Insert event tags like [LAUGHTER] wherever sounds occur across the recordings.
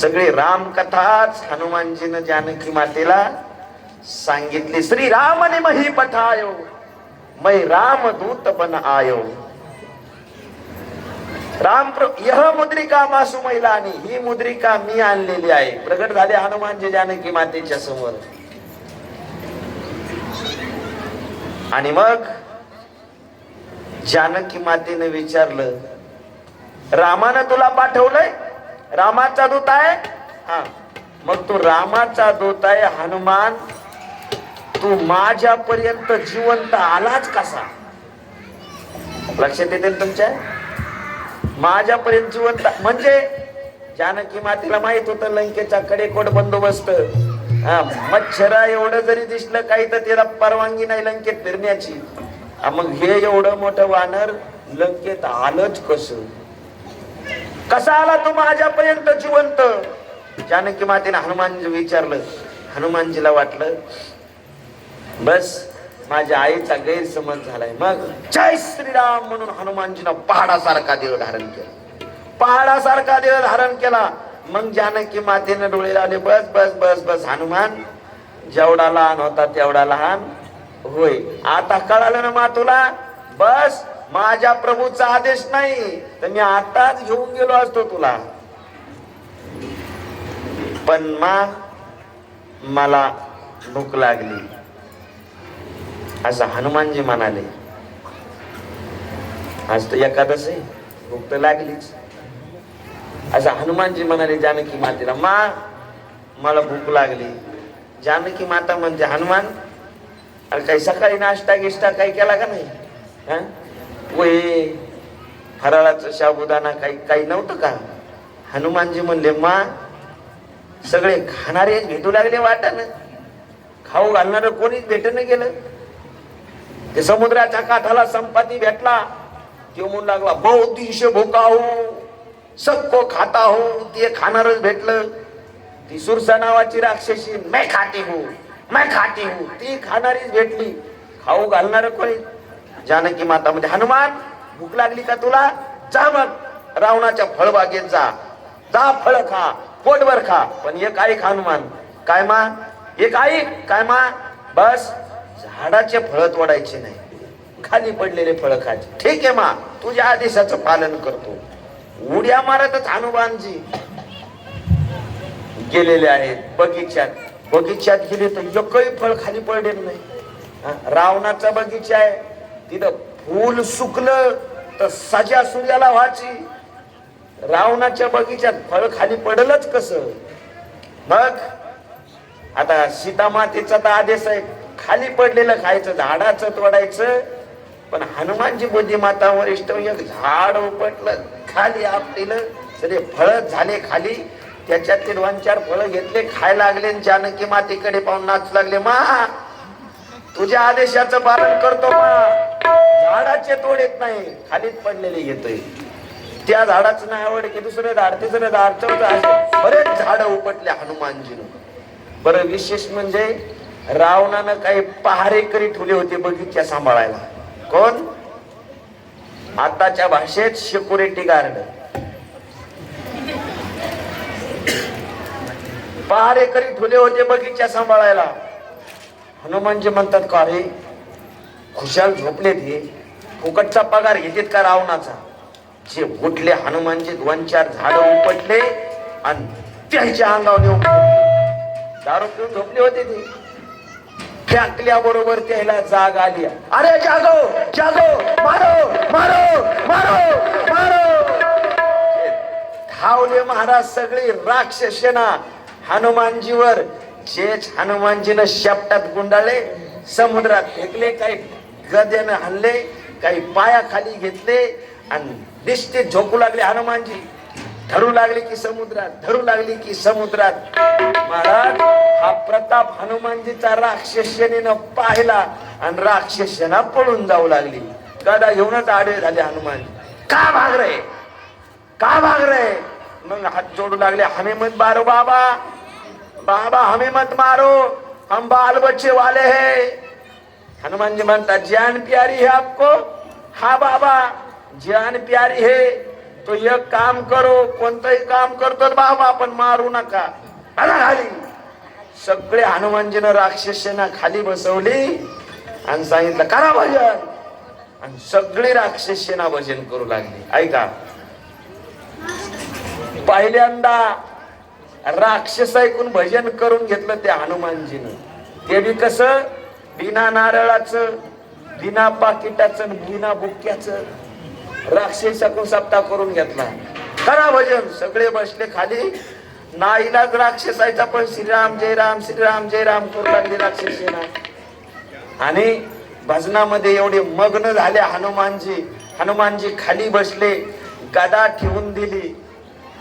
सगळी रामकथाच हनुमानजीनं जानकी मातेला सांगितली. श्री राम ने मही पठायो. मै राम दूत बन आयो. राम यह मुद्रिका मासू महिलानी ही मुद्रिका मी आणलेली आहे. प्रगट झाले हनुमानजी जानकी मातेच्या समोर. आणि मग जानकी मातेने विचारलं रामानं तुला पाठवलंय? रामाचा दूत आहे? हा. मग तू रामाचा दूत आहे हनुमान. तू माझ्यापर्यंत जिवंत आलाच कसा? लक्षात येते तुमच्या तुमच्या? माझ्यापर्यंत जिवंत म्हणजे जानकी मातेला माहीत होतं लंकेचा कडेकोट बंदोबस्त. हा मच्छरा एवढं जरी दिसलं काही तर त्याला परवानगी नाही लंकेत फिरण्याची. मग हे एवढं मोठं वानर लंकेत आलंच कसं? कसा आला तू माझ्यापर्यंत जिवंत? जानकी मातेने हनुमानजी विचारलं. हनुमानजीला वाटलं बस माझ्या आईचा गैरसमज झालाय. मग जय श्रीराम म्हणून हनुमानजीनं पहाडासारखा देह धारण केला. पहाडासारखा देह धारण केला. मग जानकी मातेने डोळे लावले बस बस बस बस हनुमान जेवढा लहान होता तेवढा लहान होय. आता कळालं ना मा तुला? बस माझ्या प्रभूचा आदेश नाही तर मी आताच घेऊन गेलो असतो तुला. पण मा मला भूक लागली. असं हनुमानजी म्हणाले. आज तर एकादश आहे भूक तर लागलीच. असं हनुमानजी म्हणाले जानकी मातेला मा मला भूक लागली. जानकी माता म्हणजे हनुमान. अरे काही सकाळी नाश्ता गिष्टा काही केला का नाही? हा? पोहे फराळाचं साबुदाणा काही काही नव्हतं का? हनुमानजी म्हणले मा सगळे खाणारे भेटू लागले वाटानं. खाऊ घालणार कोणीच भेटन गेलं. ते समुद्राच्या काठाला संपाती भेटला. तो म्हणू लागला बहुत भोका हो सबको खाता हो ते खाणारच भेटलं. ती सुरसा नावाची राक्षसी मैं खाते हो मैं खाते हो ती खाणारीच भेटली. खाऊ घालणार कोणी जानकी माता म्हणजे हनुमान भूक लागली का तुला? जा मग रावणाच्या फळबागेत जा. जा फळ खा पोटभर खा. पण एक ऐक हनुमान. काय मा? एक ऐक काय मा? बस झाडाचे फळ तोडायचे नाही. खाली पडलेले फळ खायचे ठीक आहे मा तुझ्या आदेशाचं पालन करतो. उड्या मारतच हनुमानजी गेलेले आहेत बगीच्यात. बगीच्यात गेले तर एकही फळ खाली पडलेलं नाही. हा, रावणाचा बगीचा आहे. तिथं फूल सुकलं तर सजा सूर्याला व्हायची. रावणाच्या बगीच्यात फळ खाली पडलंच कस? मग आता सीतामातेचा तर आदेश आहे खाली पडलेलं खायचं झाडाचं तोडायचं पण हनुमानजी बुद्धिमाता वरिष्ठ एक झाड उपटलं खाली आपलेलं सगळे फळ झाले खाली त्याच्यातील दोन चार फळं घेतले खायला लागले जानकी मातेकडे पाहून नाचू लागले मा तुझ्या आदेशाचं पालन करतो झाडाचे तोड येत नाही खालीच पडलेले घेतोय त्या झाडाचं नाही आवड की दुसरं झाड तिसरे झाड चौथं असे बरेच झाड उपटले हनुमानजीनं. बरं विशेष म्हणजे रावणानं काही पहारेकरी ठेवले होते बगीचा सांभाळायला. कोण? आताच्या भाषेत सिक्युरिटी गार्ड पहारेकरी ठेवले होते बगीचा सांभाळायला. हनुमानजी म्हणतात का अरे खुशाल झोपलेत हे फुकटचा पगार घेतात का रावणाचा? जे उठले हनुमानजी दोन चार झाड उपटले आणि त्यांच्या अंगावर येऊन दारू पिऊन झोपले होते ते. टाकल्या बरोबर त्याला जाग आली. अरे जागो जागो मारो मारो मारो मारो. धावले महाराज सगळी राक्षसेना हनुमानजीवर जेच हनुमानजीनं शेपटात गुंडाळले समुद्रात फेकले काही गद्यानं हल्ले काही पायाखाली घेतले आणि दिसते झोपू लागले हनुमानजी. धरू लागले की समुद्रात धरू लागली की समुद्रात. महाराज हा प्रताप हनुमानजीचा राक्षसेनेनं पाहिला आणि राक्षसेना पळून जाऊ लागली. गदा घेऊनच आडवे झाले हनुमान का भाग रे? का भाग रे? मग हात जोडू लागले हमें बार बाबा बाबा हमें मत मारो। हम बाल बच्चे वाले हैं। हनुमान जी म्हणतात ज्ञान प्यारी है आपको? हा बाबा ज्ञान प्यारी है। तो एक काम करो कोणतंही काम करतो बाबा आपण मारू नका। आला खाली। सगळे हनुमानजीनं राक्षसेना खाली बसवली आणि सांगितलं करा भजन. आणि सगळी राक्षसेना भजन करू लागली. ऐका. पहिल्यांदा राक्षस ऐकून भजन करून घेतलं त्या हनुमानजीनं. ते बी कस? बिना नारळाचं बिना पाकिटाचं बिना बुक्याचं राक्षसाकडून सप्ता करून घेतला. करा भजन सगळे बसले खाली. नाईलाज राक्षसायचा पण श्रीराम जय राम श्रीराम जय राम करू लागली राक्षस आणि भजनामध्ये एवढे मग्न झाले हनुमानजी. हनुमानजी खाली बसले गदा ठेवून दिली.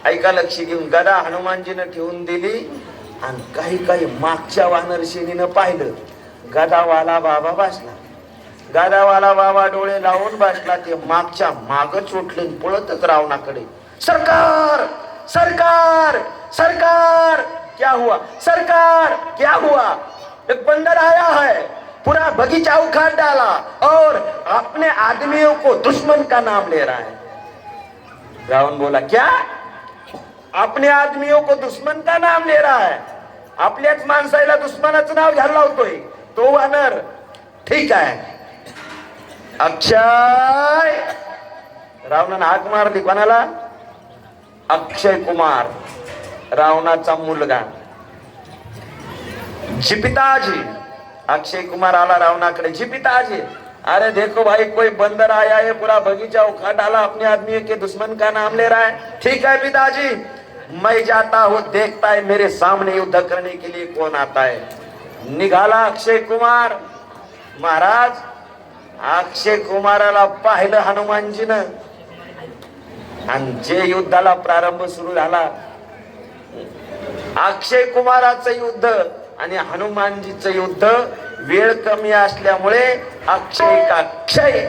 ऐका लक्ष घेऊन गदा हनुमानजीनं ठेवून दिली आणि काही काही मागच्या वानरशेनीनं पाहिलं. गदावाला बाबा बसला. गदावाला बाबा डोळे लावून बसला ते मागच्या मागच उठले पळतच रावणाकडे. सरकार! सरकार! सरकार! क्या हुआ? सरकार! क्या हुआ? एक बंदर आया है पूरा बगीचा उखाड़ डाला और अपने आदमियों को दुश्मन का नाम ले रहा है। रावण बोला क्या? अपने आदमियों को दुश्मन का नाम ले रहा है। आपल्याच माणसाला दुश्मनाचं नाव घ्यायला लावतोय। तो वानर ठीक आहे। अक्षय! रावणानं हाक मारली कोणाला? अक्षय कुमार रावणाचा मुलगा। जिपिताजी अक्षय कुमार आला रावणाकडे जिपिताजी अरे देखो भाई कोई बंदर आया है पूरा बगीचा उखाट डाला अपने आदमी के दुश्मन का नाम ले रहा है। ठीक है पिताजी मैं जाता हूँ देखता है मेरे सामने युद्ध करने के लिए कौन आता है। निघाला अक्षय कुमार। महाराज अक्षय कुमाराला पाहिलं हनुमानजीनं। आणि जे युद्धाला प्रारंभ सुरू झाला अक्षय कुमाराचं युद्ध आणि हनुमानजीचं युद्ध वेळ कमी असल्यामुळे अक्षय का क्षय?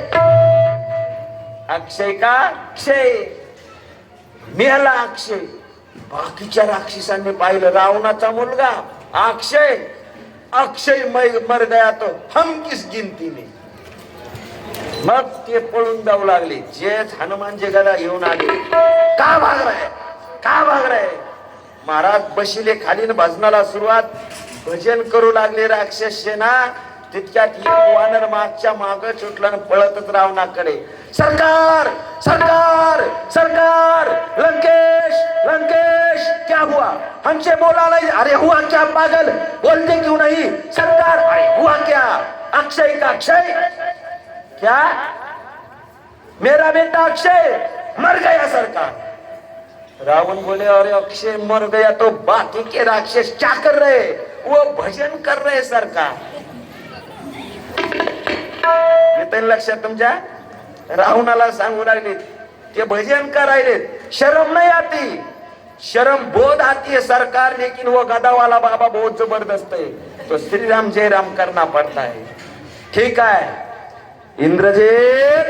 अक्षय का क्षय? मिळाला अक्षय। बाकीच्या राक्षसांनी पाहिलं रावणाचा मुलगा अक्षय. अक्षय मै- मर गया तो हम किस मग ते पळून जाऊ लागले. जेच हनुमान गदा येऊन आले. का भागराय का भागराय महाराज बशिले खालीन भजनाला सुरुवात. भजन करू लागले राक्षस सेना. तितक्यात एक वानर मागच्या माग सरकार सरकार सरकार, लंकेश लंकेश, क्या हुआ? हमसे बोला नहीं। अरे हुआ क्या, पागल? बोलते क्यों नहीं? सरकार, अरे हुआ क्या? अक्षय का अक्षय। क्या? मेरा बेटा अक्षय, मर गया सरकार। रावण बोले, अरे अक्षय मर गया तो बाकी के राक्षस क्या कर रहे वो भजन कर रहे सरकार। येत लक्षात तुमच्या रावणाला सांगू लागले ते भजन करायले शरम नाही आती. शरम बोध आती सरकार लेकिन वो गदावाला बाबा बहुत जबरदस्त आहे. तो श्री राम जय राम करना पड़ता है ठीक आहे. इंद्रजीत!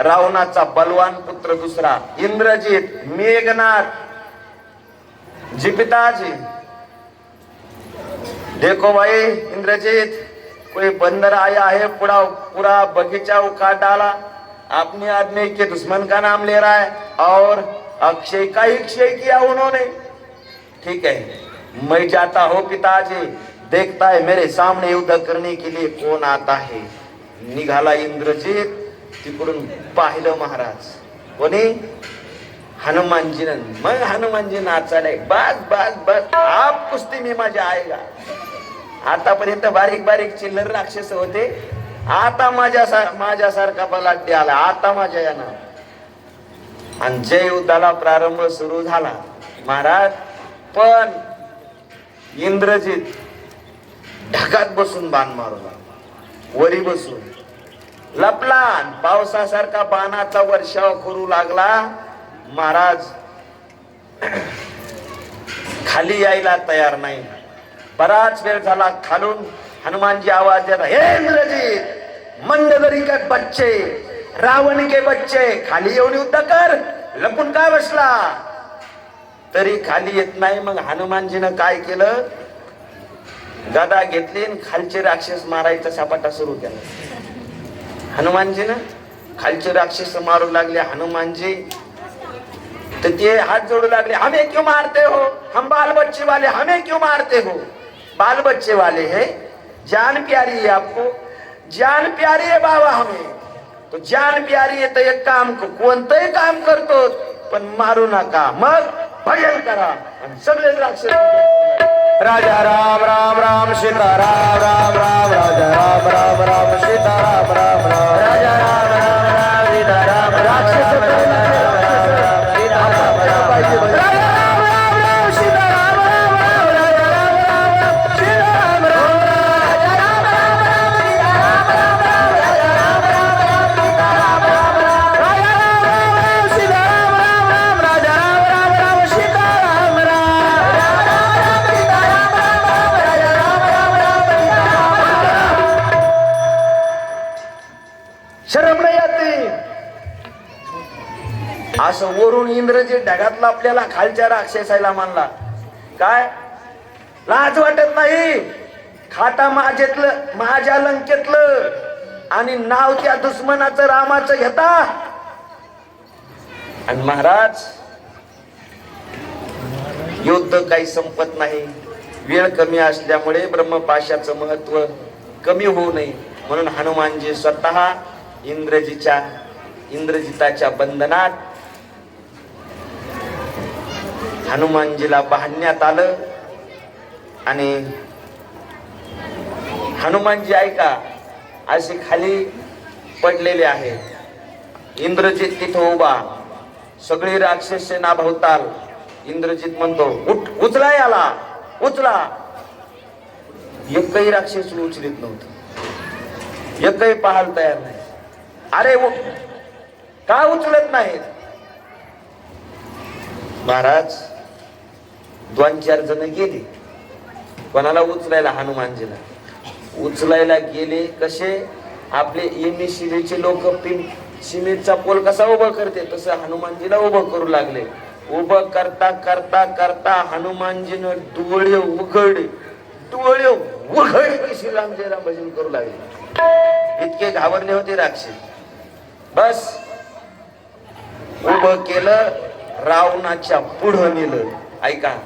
रावणाचा बलवान पुत्र दुसरा. इंद्रजीत मेघनाथ जिपिताजी देखो भाई इंद्रजीत कोई बंदर आया है पूरा पूरा बगीचा उखाड़ डाला। अपने आदमी के दुश्मन का नाम ले रहा है और अक्षय का ही क्षय किया उन्होंने। ठीक है मैं जाता हूँ पिताजी। देखता है मेरे सामने युद्ध करने के लिए कौन आता है। निघाला इंद्रजीत तिकडून पाहिलं महाराज। कोणी? हनुमानजीनं मग हनुमानजी नाचाले बस बस बस. आप कुस्ती मी माझ्या आईला. आतापर्यंत बारीक बारीक चिल्लर राक्षस होते. आता माझ्या माझ्यासारखा बलाढ्य आला. आता माझ्या यानं आणि जय युद्धाला प्रारंभ सुरू झाला. महाराज पण इंद्रजीत ढगात बसून बाण मारला. वरी बसून. लपला पावसासारखा बाणाचा वर्षाव करू लागला. महाराज खाली यायला तयार नाही. बराच वेळ झाला खालून हनुमानजी आवाज देता हे इंद्रजी मंदगरी के बच्चे रावण के बच्चे खाली येऊन युद्ध कर लपून काय बसला? तरी खाली येत नाही. मग हनुमानजीनं काय केलं? गदा घेतली आणि खालचे राक्षस मारायचा सापाटा सुरू केला. हनुमानजीनं खालचे राक्षस मारू लागले. हनुमानजी तर ते हात जोडू लागले हमें क्यों मारते हो? हम बाल बच्चे वाले हमें क्यों मारते हो? बाल बच्चे वाले है जान प्यारी है आपको जान प्यारी है बाबा हमें। तो जान प्यारी आहे तर एक काम कोणतंही काम करतो पण मारू नका मग भजन करा. सगळे राक्षस राजा राम राम राम सीता राम राम राम राजा राम राम राम सीता राम राम राम. असं वरून इंद्रजी ढगातला आपल्याला खालच्या राक्षसायला मानला. काय? लाज वाटत नाही. खाता माझ्यातलं माझ्या लंकेतलं आणि नाव त्या दुश्मनाचं रामाचं घेता. आणि महाराज युद्ध काही संपत नाही. वेळ कमी असल्यामुळे ब्रह्मपाशाचं महत्त्व कमी होऊ नये. म्हणून हनुमानजी स्वतः इंद्रजीच्या इंद्रजिताच्या बंधनात हनुमानजीला बांधण्यात आलं. आणि हनुमानजी ऐका असे खाली पडलेले आहे. इंद्रजित तिथं उभा. सगळी राक्षस सेना इंद्रजित म्हणतो उठ उचला याला उचला. एकही राक्षस उचलित नव्हतं. एकही पाहायला तयार नाही. अरे का उचलत नाहीत? महाराज दोन चार जण गेले. कोणाला उचलायला? हनुमानजीला. उचलायला गेले कसे? आपले एमएससीबीचे लोक सिमेंटचा पोल कसा उभा करते? तसं हनुमानजीला उभं करू लागले. उभं करता करता करता हनुमानजीनं डोळे उघडले डोळे उघडले की श्रीरामजीला भजन करू लागले. इतके घाबरले होते राक्षस बस. उभं केलं रावणाच्या पुढं नेलं. ऐका.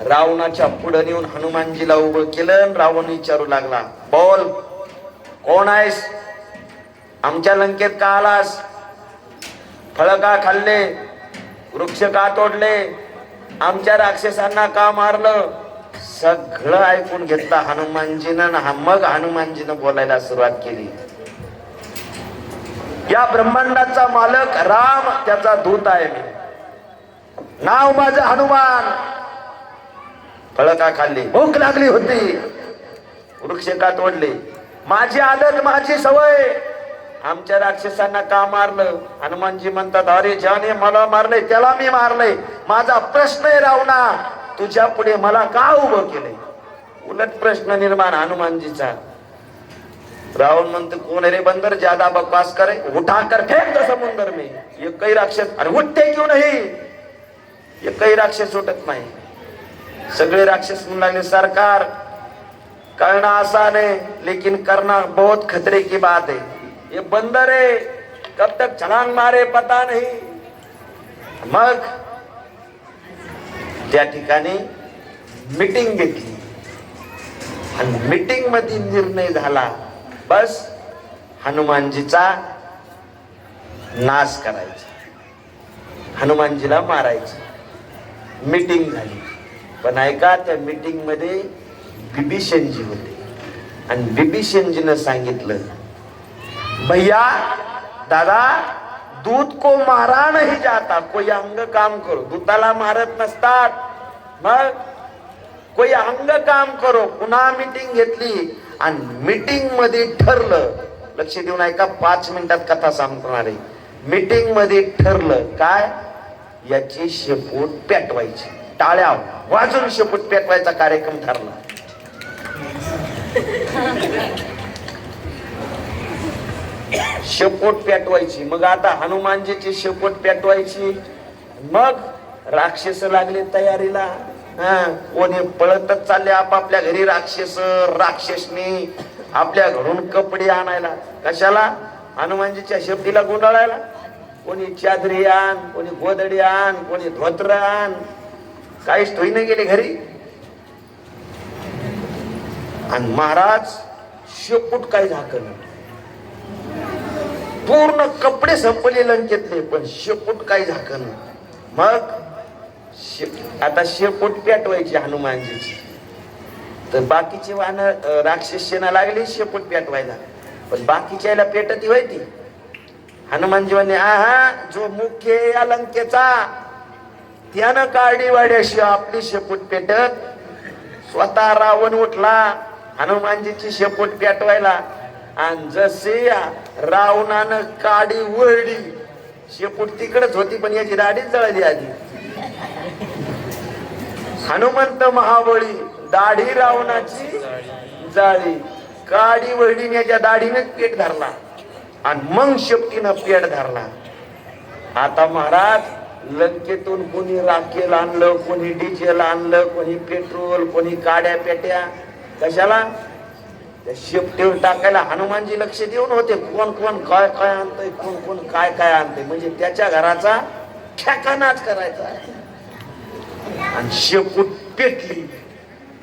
रावणाच्या पुढं नेऊन हनुमानजीला उभं केलं रावण विचारू लागला बोल कोण आहेस? आमच्या लंकेत का आलास? फळ का खाल्ले? वृक्ष का तोडले? आमच्या राक्षसांना का मारलं? सगळं ऐकून घेतलं हनुमानजीनं मग हनुमानजीनं बोलायला सुरुवात केली. या ब्रह्मांडाचा मालक राम त्याचा दूत आहे मी. नाव माझं हनुमान. फळ का खाल्ली भूक लागली होती. वृक्ष का तोडले? माझी आदत माझी सवय. आमच्या राक्षसांना का मारलं? हनुमानजी म्हणतात अरे ज्याने मला मारले त्याला मी मारले माझा प्रश्न आहे रावणा. तुझ्या पुढे मला का उभं केलंय? उलट प्रश्न निर्माण हनुमानजीचा. रावण म्हणतो कोण रे बंदर ज्यादा बकवास करे उठा कर फेक समुंदर में. एकही राक्षस अरे उठते क्यों नाही? एकही राक्षस उठत नाही. सगळे राक्षस म्हणू लागले सरकार करना आसान है लेकिन करना बहुत खतरे की बात है ये बंदर है कब तक छलांग मारे पता नहीं. मग त्या ठिकाणी मीटिंग घेतली. आणि मीटिंगमध्ये निर्णय झाला. बस हनुमानजीचा नाश करायचा. हनुमानजीला मारायचं. मीटिंग झाली. पण ऐका त्या मीटिंगमध्ये बिभीषणजी होते. आणि बिभीषणजीनं सांगितलं भैया दादा दूध को मारा नाही जाता कोई अंग काम करो. दूताला मारत नसतात. मग कोई अंग काम करो पुन्हा मीटिंग घेतली. आणि मीटिंगमध्ये ठरलं लक्ष देऊन ऐका पाच मिनिटात कथा सांगणार आहे. मीटिंगमध्ये ठरलं काय? याची शेपूट पेटवायची. टाळ्या वाजून शेपूट पेटवायचा कार्यक्रम ठरला. शेपूट पेटवायची. मग आता हनुमानजीची शेपूट पेटवायची. मग राक्षस लागले तयारीला. हा कोणी पळतच चालले आपापल्या घरी राक्षस राक्षसनी आपल्या घरून कपडे आणायला. कशाला? हनुमानजीच्या शेपटीला गुंडाळायला. कोणी चादरी आण कोणी गोदडी आण कोणी धोत्र आण. काहीच ठोई नाही गेले घरी. आणि महाराज शेपूट काय झाकण पूर्ण कपडे संपले लंकेतले पण शेपूट काय झाकण मग शे- आता शेपूट पेटवायची हनुमानजीची. तर बाकीचे वाहन राक्षस सेना लागली शेपूट पेटवायला. पण बाकीच्या याला पेटती होय ती. आहा जो मुख्य अलंकेचा या लंकेचा त्यानं काळडी वाड्याशी आपली शेपूट पेटत स्वतः रावण उठला हनुमानजीची शेपूट पेटवायला. आणि जसे या रावणानं काडी वळली शेपूट तिकडच होती पण याची दाढीच जळली आधी. हनुमंत महाबळी दाढी रावणाची जाळी. काडी वळली याच्या दाढीनेच पेट धरला. आणि मग शेपटीनं पेट धरला. आता महाराज लंकेतून कोणी राखेल आणलं कोणी डिझेल आणलं कोणी पेट्रोल कोणी काड्या पेट्या. कशाला? त्या शेपटीवर टाकायला हनुमानजी लक्ष देऊन होते. कोण कोण काय काय आणतंय कोण कोण काय काय आणतंय? म्हणजे त्याच्या घराचा ठेकानाच करायचा. आणि शेपूट पेटली?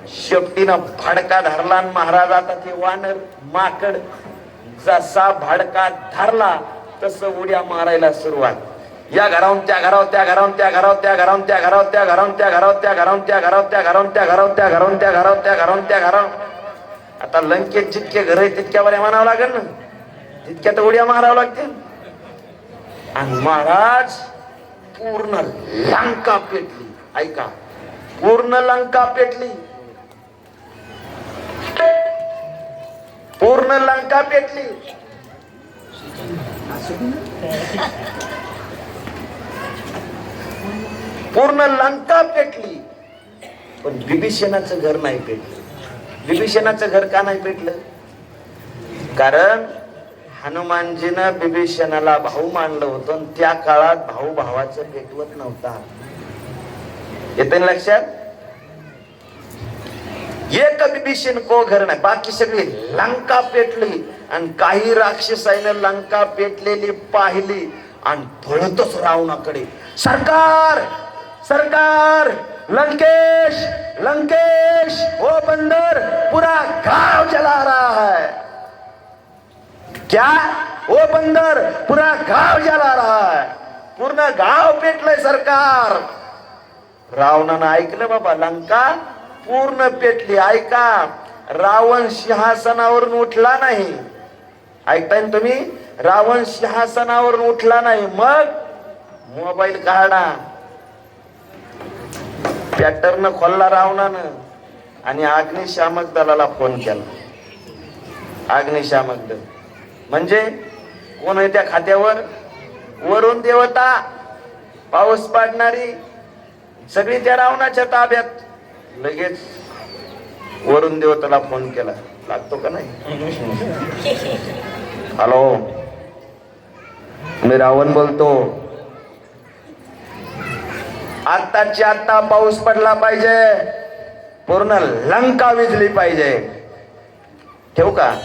शेपटीनं भाडका धरला आणि महाराज आता ते वानर माकड जसा भाडका धरला तसं उड्या मारायला सुरुवात. या घरावून त्या घरावर त्या घरावून त्या घरावर त्या घरावून त्या घरावर त्या घरावून त्या घरावर त्या घरावून त्या घरावर त्या घराव त्या घरावर त्या घरावून त्या घरावर त्या घरावून त्या घरावर आता लंकेत जितके घर आहे तितक्या बऱ्या म्हणावं लागेल ना तितक्या तर उड्या मारावं लागतील आणि महाराज पूर्ण लंका पेटली ऐका पूर्ण लंका पेटली पूर्ण लंका पेटली पूर्ण लंका पेटली. पण बिभीषणाचं घर नाही पेटलं. बिभीषणाचं घर का नाही पेटलं? कारण हनुमानजीनं बिभीषणाला भाऊ मानलं होतं आणि त्या काळात भाऊ भावाचं पेटवत नव्हता. येते लक्षात? एक बिभीषण को घर नाही बाकी सगळी लंका पेटली आणि काही राक्षसाईनं लंका पेटलेली पाहिली आणि पळतच रावणाकडे. सरकार सरकार लंकेश लंकेश ओ बंदर पूरा गांव जला रहा है। क्या? ओ बंदर पूरा गांव जला रहा है। पूर्ण गाव पेटलंय सरकार। रावणानं ऐकलं बाबा लंका पूर्ण पेटली. ऐका रावण सिंहासनावरून उठला नाही. ऐकताय ना तुम्ही? रावण सिंहासनावरून उठला नाही. मग मोबाईल काढा. पॅटर्न खोलला रावणानं आणि अग्निशामक दलाला फोन केला. अग्निशामक दल. म्हणजे कोण आहे त्या खात्यावर? वरून देवता. पाऊस पाडणारी सगळी त्या रावणाच्या ताब्यात. लगेच वरून देवताला फोन केला. लागतो का नाही? [LAUGHS] हॅलो. मी रावण बोलतो. आत्ताची आत्ता पाऊस पडला पाहिजे. पूर्ण लंका विजली पाहिजे. ठेवू का?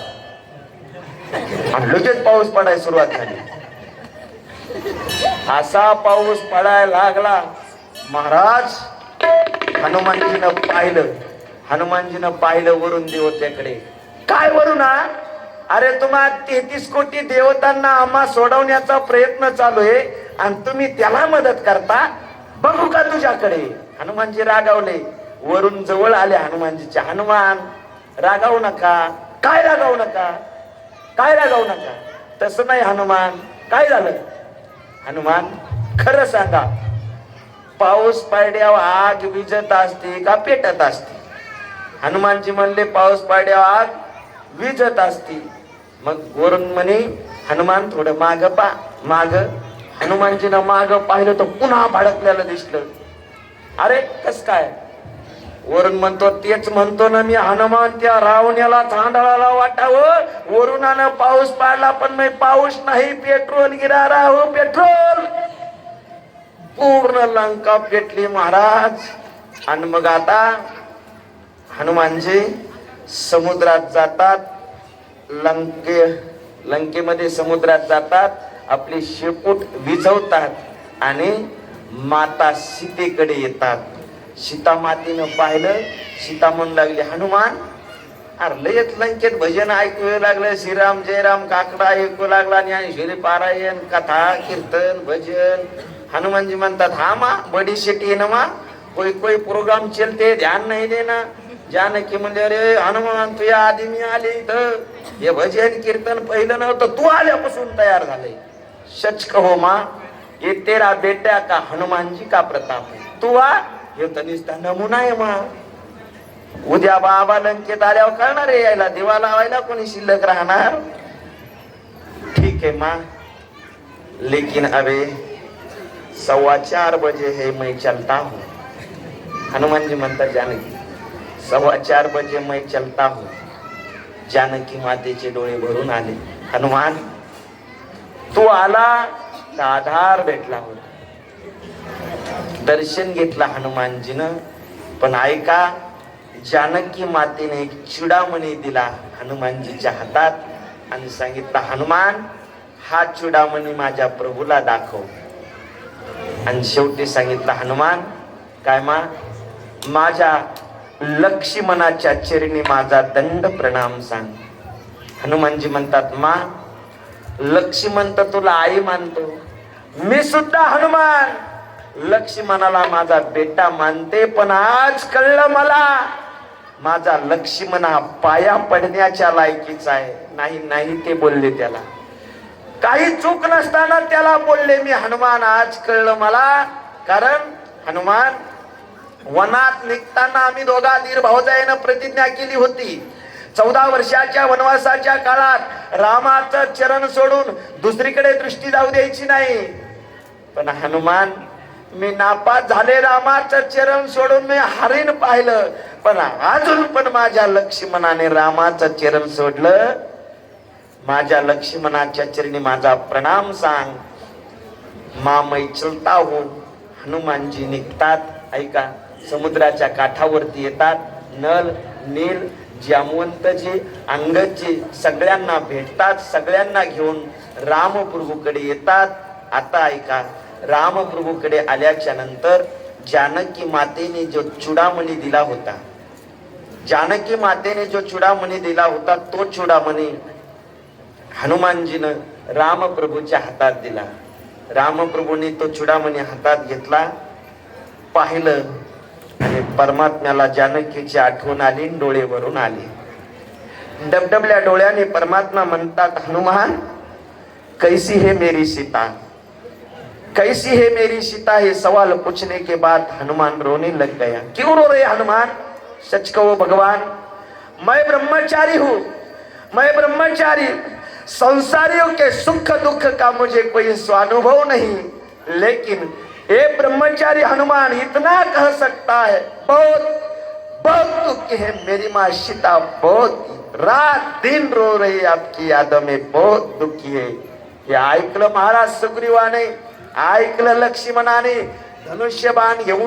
लगेच पाऊस पडायला सुरुवात झाली. असा पाऊस पडायला लागला. महाराज हनुमानजीनं पाहिलं. हनुमानजीनं पाहिलं वरून देवतेकडे. काय वरून हा? अरे तुम्हा तेहतीस कोटी देवतांना आम्हा सोडवण्याचा प्रयत्न चालू आहे. आणि तुम्ही त्याला मदत करता? बघू का तुझ्याकडे? हनुमानजी रागावले. वरून जवळ आले हनुमानजीचे हनुमान. रागावू नका. काय रागावू नका? काय रागावू नका? तसं नाही हनुमान. काय झालं? हनुमान खरं सांगा. पाऊस पाड्यावर आग विजत असते का पेटत असते? हनुमानजी म्हणले पाऊस पाड्यावर आग विजत असते. मग वरून म्हणे हनुमान थोडं माग पा माग. हनुमानजीनं माग पाहिलं तर पुन्हा भडकलेलं दिसलं. अरे कस काय? वरून म्हणतो तेच म्हणतो ना मी हनुमान त्या रावण्याला थांडळाला वाटावं. वरुणानं पाऊस पाडला पण नाही पाऊस नाही पेट्रोल गिरा राहो पेट्रोल! पूर्ण लंका पेटली महाराज. आणि मग आता हनुमानजी समुद्रात जातात. लंके लंकेमध्ये समुद्रात जातात. आपली शेपूट विझवतात आणि माता सीतेकडे येतात. सीता मातेनं पाहिलं सीता म्हणू लागली हनुमान अरे लयच लंकेत भजन ऐकू लागलं श्रीराम जयराम काकडा ऐकू लागला आणि पारायण कथा कीर्तन भजन. हनुमानजी म्हणतात हा मा बडी शेटी ना मा कोई कोई प्रोग्राम चलते ध्यान नाही देना. जानकी म्हणजे अरे हनुमान तुझ्या आधी मी आले इथं हे भजन कीर्तन पहिलं नव्हतं तू आल्यापासून तयार झाले सच कहो मा ये तेरा बेटा का हनुमान जी का प्रताप है। तू आ हे तनिष्ठा नमुना आहे मा। उद्या बाबा लंकेत आल्यावर करणार आहे यायला दिवा लावायला कोणी शिल्लक राहणार? ठीक आहे मा लेकिन अबे सव्वा चार बजे है मैं चलता हूँ। हनुमान जी म्हणतात जानकी सव्वा चार बजे मैं चलता हूँ। जानकी मातेचे डोळे भरून आले। हनुमान तू आला तर आधार भेटला होता. दर्शन घेतला हनुमानजीनं. पण ऐका जानकी मातेने एक चुडामणी दिला हनुमानजीच्या हातात आणि सांगितलं हनुमान हा चुडामणी माझ्या प्रभूला दाखव. आणि शेवटी सांगितलं हनुमान काय मा माझ्या लक्ष्मणाच्या चरणी माझा दंड प्रणाम सांग. हनुमानजी म्हणतात मा लक्ष्मण तर तुला आई मानतो. मी सुद्धा हनुमान. लक्ष्मणाला माझा बेटा मानते पण आज कळलं मला माझा लक्ष्मण हा पाया पडण्याच्या लायकीचा आहे. नाही नाही ते बोलले त्याला. काही चूक नसताना त्याला बोलले मी हनुमान आज कळलं मला. कारण हनुमान वनात निघताना आम्ही दोघा दीर भाऊजाईनं प्रतिज्ञा केली होती. चौदा वर्षाच्या वनवासाच्या काळात रामाचं चरण सोडून दुसरीकडे दृष्टी जाऊ द्यायची नाही. पण हनुमान मी नापास झाले रामाचं चरण सोडून मी हरिण पाहिलं. पण अजून पण माझ्या लक्ष्मणाने रामाचं चरण सोडलं. माझ्या लक्ष्मणाच्या चरणी माझा प्रणाम सांग. मा चलता हो हनुमानजी निघतात. ऐका समुद्राच्या काठावरती येतात. नल नील जामवंतजी अंगदजी सगळ्यांना भेटतात सगळ्यांना घेऊन रामप्रभूकडे येतात. आता ऐका रामप्रभूकडे आल्याच्यानंतर जानकी मातेने जो चुडामणी दिला होता जानकी मातेने जो चुडामणी दिला होता तो चुडामणी हनुमानजीनं रामप्रभूच्या हातात दिला. रामप्रभूने तो चुडामणी हातात घेतला. पाहिलं आणि परमात्म्याला जानकीची आठवण आली डोळे भरून आले. डबडबल्या डोळ्याने परमात्मा म्हणतात, हनुमान, कैसी है मेरी सीता? कैसी है मेरी सीता? ये सवाल पूछने के बाद हनुमान रोने लग गया। क्यों रो रहे हनुमान? सच कहो भगवान, मैं ब्रह्मचारी हूँ, मैं ब्रह्मचारी। संसारियों के सुख दुख का मुझे कोई स्वानुभव नहीं, लेकिन हे ब्रह्मचारी हनुमान इतना कह सकता है बहुत बहुत दुखी है मेरी माँ सीता बहुत रात दिन रो रही आपकी यादव में बहुत दुखी है। हे ऐकलं महाराज सुग्रीवाने ऐकलं लक्ष्मणाने धनुष्यबाण घेऊन